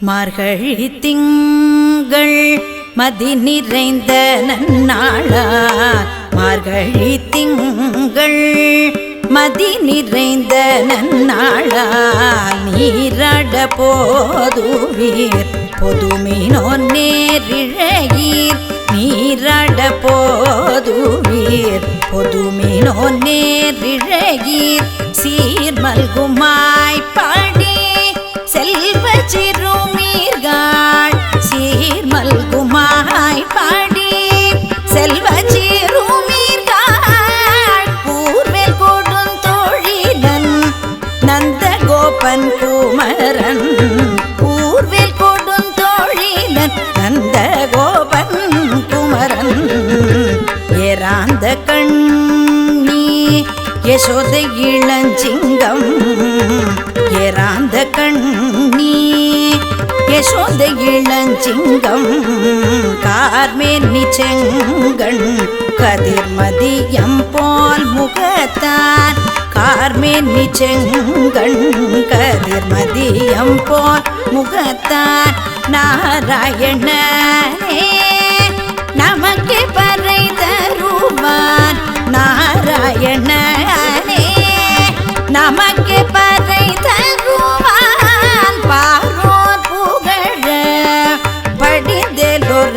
மார்கழி திங்கள் மதி நிறைந்த நன்னாளா மார்கழி திங்கள் மதி நிறைந்த நன்னாளா நீராட போதுவீர். பொதுமினோ நேரிழையீர். நீராட போதுவீர். பொதுமினோ நேரிழையீர். சீர்மல்குமாய் குமரன். கூர்வேல் கொடுந்தோழிலன் நந்த கோபன் குமரன். ஏராந்த கண்ணி யசோத இளஞ்சிங்கம். ஏராந்த கண்ணி யசோத இளஞ்சிங்கம் கார்மேனி செங்கண் கதிர்மதியம் போல் முகத்தான் கார்மேனி செங்கண் கதிர்மதியம் போல் முகத்தான் நாராயணனே நமக்கு பறை தருவான் நாராயணனே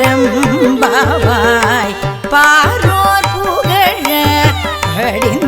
படிந்தெலொரம் பாரோர் புகழ படிந்த